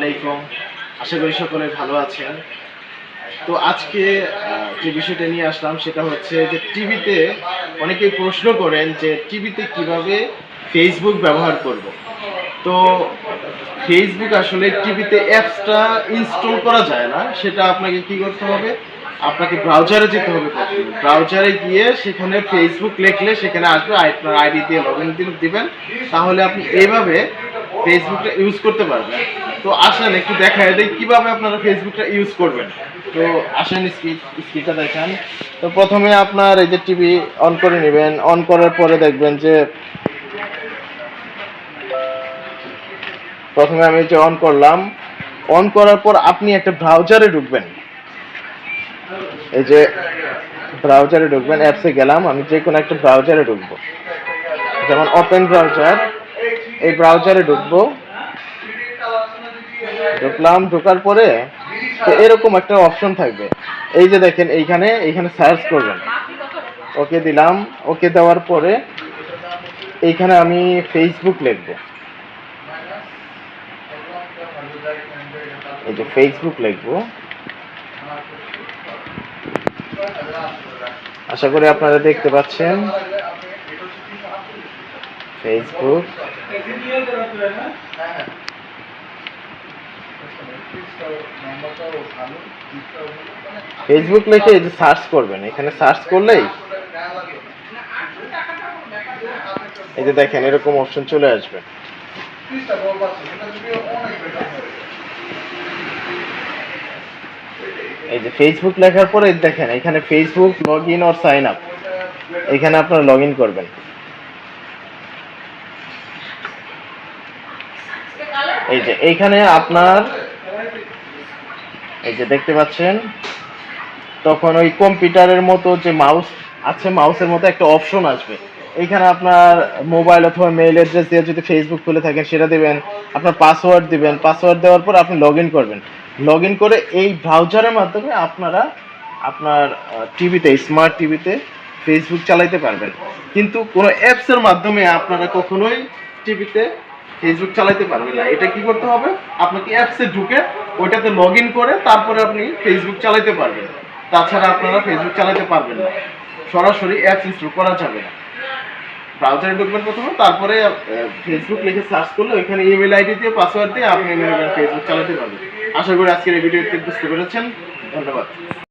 আলাইকুম। আশা করি সকলে ভালো আছেন। তো আজকে যে বিষয়টা নিয়ে আসলাম সেটা হচ্ছে যে টিভিতে অনেকেই প্রশ্ন করেন যে টিভিতে কীভাবে ফেসবুক ব্যবহার করব। তো ফেসবুক আসলে টিভিতে অ্যাপসটা ইনস্টল করা যায় না, সেটা আপনাকে কি করতে হবে? আপনাকে ব্রাউজারে যেতে হবে ব্রাউজারে গিয়ে সেখানে ফেসবুক লিখলে সেখানে আসবে, আপনার আইডি দিয়ে লগ ইন দিবেন। তাহলে আপনি এইভাবে ফেসবুকটা ইউজ করতে পারবেন। তো আসেন, একটু দেখা দেয় কীভাবে আপনারা ফেসবুকটা ইউজ করবেন। তো আসেন স্ক্রিনটা দেখেন। তো প্রথমে আপনার এই যে টিভি অন করে নেবেন। অন করার পরে দেখবেন যে প্রথমে আমি যে অন করলাম। অন করার পর আপনি একটা ব্রাউজারে ঢুকবেন। এই যে ব্রাউজারে ঢুকবেন অ্যাপসে গেলাম, আমি যে কোনো একটা ব্রাউজারে ঢুকবো। যেমন ওপেন ব্রাউজার এই ব্রাউজারে ঢুকবো। ঢুকলাম, ঢোকার পরে তো এরকম একটা অপশন থাকবে। এই যে দেখেন, এইখানে এইখানে সার্চ করবেন। ওকে দিলাম, ওকে দেওয়ার পরে এইখানে আমি ফেসবুক লিখব। এই যে ফেসবুক লিখব। আশা করি আপনারা দেখতে পাচ্ছেন। ফেসবুক ফেসবুক লিখে এই যে সার্চ করবেন এখানে সার্চ করলেই এই যে দেখেন এরকম অপশন চলে আসবে। এই যে ফেসবুক লেখার পরে দেখেন এখানে Facebook log in or sign up এখানে আপনারা লগ ইন করবেন। এই যে, এইখানে আপনার, এই যে দেখতে পাচ্ছেন, তখন ওই কম্পিউটারের মতো যে মাউস আছে মাউসের মতো একটা অপশন আসবে। এইখানে আপনার মোবাইল অথবা মেইল অ্যাড্রেস দিয়ে যদি ফেসবুক খুলে থাকেন, সেটা দেবেন, আপনার পাসওয়ার্ড দিবেন পাসওয়ার্ড দেওয়ার পর আপনি লগ করবেন। লগ করে এই ব্রাউজারের মাধ্যমে আপনারা আপনার টিভিতে স্মার্ট টিভিতে ফেসবুক চালাইতে পারবেন। কিন্তু কোনো অ্যাপসের মাধ্যমে আপনারা কখনোই টিভিতে ফেসবুক চালাইতে পারবেন না। এটা কি করতে হবে? আপনাকে অ্যাপসে ঢুকে ওইটাতে লগ করে তারপরে আপনি ফেসবুক চালাতে পারবেন। তাছাড়া আপনারা ফেসবুক চালাতে পারবেন না। সরাসরি অ্যাপস ইনস্টল করা যাবে না। ব্রাউজারে ঢুকবেন প্রথমে, তারপরে ফেসবুক লিখে সার্চ করলে ওইখানে ইমেল আইডি দিয়ে পাসওয়ার্ড দিয়ে আপনি ফেসবুক চালাতে পারবেন। আশা করি আজকের এই ভিডিওতে বুঝতে পেরেছেন। ধন্যবাদ।